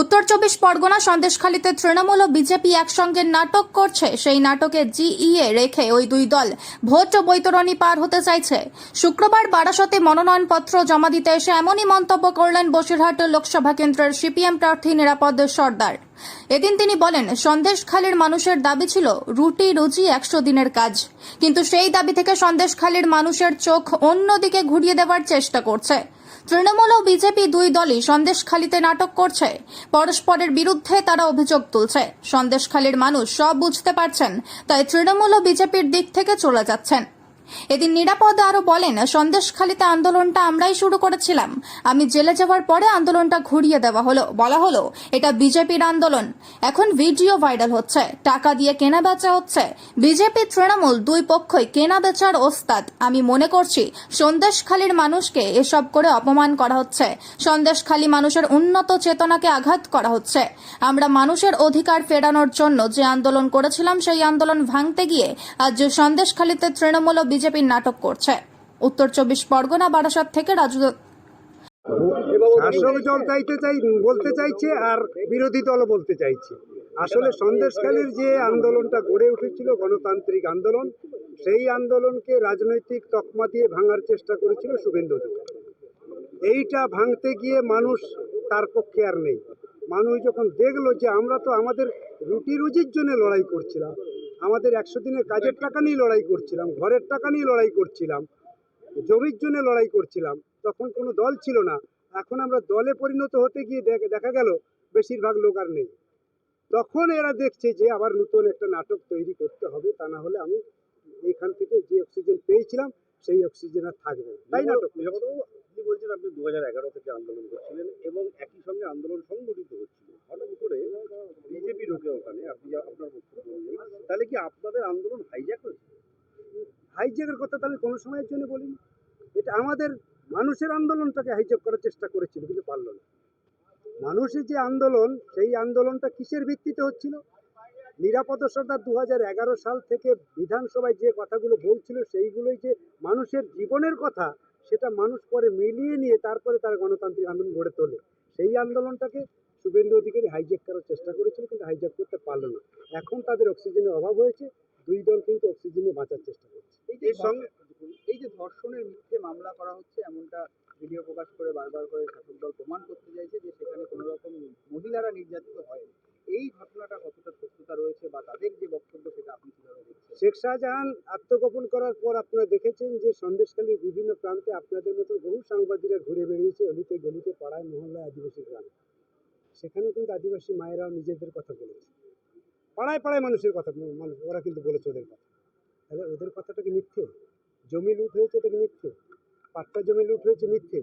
উত্তর চব্বিশ পরগনা, সন্দেশখালীতে তৃণমূল ও বিজেপি একসঙ্গে নাটক করছে। সেই নাটকে জিইএ রেখে ওই দুই দল ভোট বৈতরণী পার হতে চাইছে। শুক্রবার বারাসতে মনোনয়নপত্র জমা দিতে এসে এমনই মন্তব্য করলেন বসিরহাট লোকসভা কেন্দ্রের সিপিএম প্রার্থী নিরাপদ সর্দার। এদিন তিনি বলেন, সন্দেশখালীর মানুষের দাবি ছিল, রুটি রুজি একশো দিনের কাজ। কিন্তু সেই দাবি থেকে সন্দেশখালীর মানুষের চোখ অন্যদিকে ঘুরিয়ে দেওয়ার চেষ্টা করছে। তৃণমূল ও বিজেপি দুই দলই সন্দেশখালীতে নাটক করছে। পরস্পরের বিরুদ্ধে তারা অভিযোগ তুলছে। সন্দেশখালীর মানুষ সব বুঝতে পারছেন, তাই তৃণমূল ও বিজেপির দিক থেকে চলে যাচ্ছেন। এদিন নিরাপদ আরও বলেন, সন্দেশখালীতে আন্দোলনটা আমরাই শুরু করেছিলাম। আমি জেলে যাওয়ার পরে আন্দোলনটা ঘুরিয়ে দেওয়া হলো। বলা হলো, এটা বিজেপির আন্দোলন। এখন ভিডিও ভাইরাল হচ্ছে। টাকা দিয়ে কেনা বেচা হচ্ছে। বিজেপি তৃণমূল দুই পক্ষই কেনা বেচার ওস্তাদ। আমি মনে করছি, সন্দেশখালীর মানুষকে এসব করে অপমান করা হচ্ছে। সন্দেশখালী মানুষের উন্নত চেতনাকে আঘাত করা হচ্ছে। আমরা মানুষের অধিকার ফেরানোর জন্য যে আন্দোলন করেছিলাম, সেই আন্দোলন ভাঙতে গিয়ে আজ সন্দেশখালীতে তৃণমূল ও বিজেপির নাটক করছে। উত্তর চব্বিশ পরগনা, বারাসাত থেকে রাজু শাসক দল চাইতে চাই বলতে চাইছে আর বিরোধী দলও বলতে চাইছে। আসলে সন্দেশখালীর যে আন্দোলনটা গড়ে উঠেছিল, গণতান্ত্রিক আন্দোলন, সেই আন্দোলনকে রাজনৈতিক তকমা দিয়ে ভাঙার চেষ্টা করেছিল শুভেন্দু এইটা ভাঙতে গিয়ে মানুষ তার পক্ষে আর নেই। মানুষ যখন দেখল যে আমরা তো আমাদের রুটি রুজির জন্য লড়াই করছিলাম আমাদের একশো দিনের কাজের টাকা নিয়ে লড়াই করছিলাম ঘরের টাকা নিয়ে লড়াই করছিলাম জমির জন্য লড়াই করছিলাম তখন কোনো দল ছিল না। এখন আমরা দলে পরিণত হতে গিয়ে দেখ- দেখা গেল বেশিরভাগ লোক আর নেই। তখন এরা দেখছে যে আবার নতুন একটা নাটক তৈরি করতে হবে তা না হলে আমি এইখান থেকে যে অক্সিজেন পেয়েছিলাম সেই অক্সিজেন আর থাকবে তাই নাটক আপনি বলছেন আপনি দু হাজার এগারো থেকে আন্দোলন করছিলেন এবং একই সঙ্গে আন্দোলন সংগঠিত হচ্ছিল। হঠাৎ করে বিজেপি ঢোকে ওখানে, আপনি আপনার বক্তব্য অনুযায়ী তাহলে কি আপনাদের আন্দোলন হাইজ্যাক হয়েছে? হাইজ্যাকের কথা তাহলে কোনো সময়ের জন্য বলিনি। এটা আমাদের মানুষের আন্দোলনটাকে হাইজ্যাক করার চেষ্টা করেছিল, কিন্তু পারল না। মানুষের যে আন্দোলন, সেই আন্দোলনটা কিসের ভিত্তিতে হচ্ছিল? নিরাপদ সরকার দু সাল থেকে বিধানসভায় যে কথাগুলো বলছিল, সেইগুলোই যে মানুষের জীবনের কথা, সেটা মানুষ পরে মিলিয়ে নিয়ে তারপরে তারা গণতান্ত্রিক আন্দোলন গড়ে তোলে। সেই আন্দোলনটাকে শুভেন্দু অধিকারী হাইজ্যাক করার চেষ্টা করেছিল কিন্তু হাইজ্যাক করতে পারল না। এখন তাদের অক্সিজেনের অভাব হয়েছে দুই দল কিন্তু অক্সিজেনে বাঁচার চেষ্টা করছে। এই যে সঙ্গে এই যে ধর্ষণের মিথ্যে মামলা করা হচ্ছে এমনটা ভিডিও প্রকাশ করে বারবার করে শাসক দল প্রমাণ করতে চাইছে যে সেখানে কোনো রকম মহিলারা নির্যাতিত হয়। এই ঘটনাটা কতটা সত্যতা রয়েছে বা তাদের যে বক্তব্য সেটা আপনি কীভাবে দেখছেন? শেখ শাহজাহান আত্মগোপন করার পর আপনারা দেখেছেন যে সন্দেশখালীর বিভিন্ন প্রান্তে আপনাদের মতো বহু সাংবাদিকরা ঘুরে বেরিয়েছে অলিতে গলিতে পাড়ায় মহল্লায় আদিবাসী গ্রামে। সেখানে কিন্তু আদিবাসী মায়েরাও নিজেদের কথা বলেছে। পাড়ায় পাড়ায় মানুষের কথা, মানুষ ওরা কিন্তু বলেছে ওদের কথা। তাহলে ওদের কথাটা কি মিথ্যে? জমি লুট হয়েছে এটা কি মিথ্যে? পাট্টা জমি লুট হয়েছে মিথ্যে?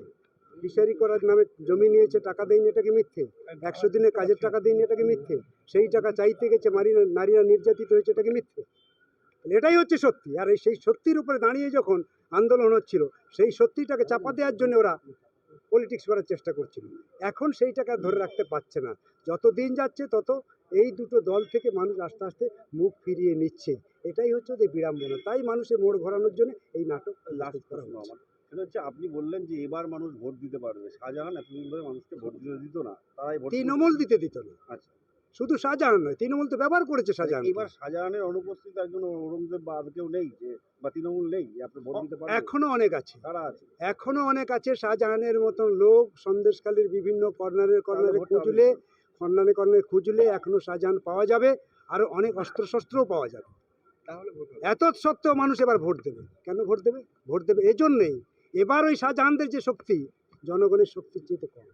ফিশারি করার নামে জমি নিয়েছে, টাকা দেয়নি এটা কি মিথ্যে? একশো দিনে কাজের টাকা দেয়নি এটা কি মিথ্যে? সেই টাকা চাইতে গেছে মারি নারীরা নির্যাতিত হয়েছে এটা কি মিথ্যে? এটাই হচ্ছে সত্যি। আর এই সেই সত্যির উপরে দাঁড়িয়ে যখন আন্দোলন হচ্ছিল, সেই সত্যিটাকে চাপা দেওয়ার জন্য ওরা পলিটিক্স করার চেষ্টা করছিল। এখন সেইটাকে আর ধরে রাখতে পারছে না। যত দিন যাচ্ছে তত এই দুটো দল থেকে মানুষ আস্তে আস্তে মুখ ফিরিয়ে নিচ্ছে। এটাই হচ্ছে ওদের বিড়ম্বনা। তাই মানুষের মোড় ঘোরানোর জন্য এই নাটক লাস্ট করা হলো হচ্ছে। সেটা হচ্ছে আপনি বললেন যে এবার মানুষ ভোট দিতে পারবে। শাহজাহান এতদিন ধরে মানুষকে ভোট দিতে দিত না। তারাই তৃণমূল দিতে দিত না। আচ্ছা। শুধু শাহজাহান নয় তৃণমূল তো ব্যবহার করেছে শাহজাহান এবার শাহজাহানের অনুপস্থিত একজন ঔরঙ্গজেব বা আর কেউ নেই যে বা তৃণমূল নেই আপনি ভোট দিতে পারবেন। এখনও অনেক আছে। তারা আছে। এখনও অনেক আছে শাহজাহানের মতন লোক সন্দেশখালীর বিভিন্ন কর্নারে কর্নারে খুঁজলে কর্নারে কর্নারে খুঁজলে এখনও শাহজাহান পাওয়া যাবে আরও অনেক অস্ত্রশস্ত্রও পাওয়া যাবে। তাহলে ভোট এত সত্ত্বেও মানুষ এবার ভোট দেবে। কেন ভোট দেবে? ভোট দেবে এজন্যই। এবার ওই শাহজাহানদের যে শক্তি জনগণের শক্তির চেয়ে কম।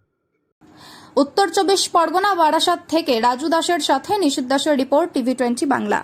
উত্তর চব্বিশ পরগনা বারাসাত থেকে রাজু দাসের সাথে নিষিদ্ধাসের রিপোর্ট টিভি টোয়েন্টি বাংলা।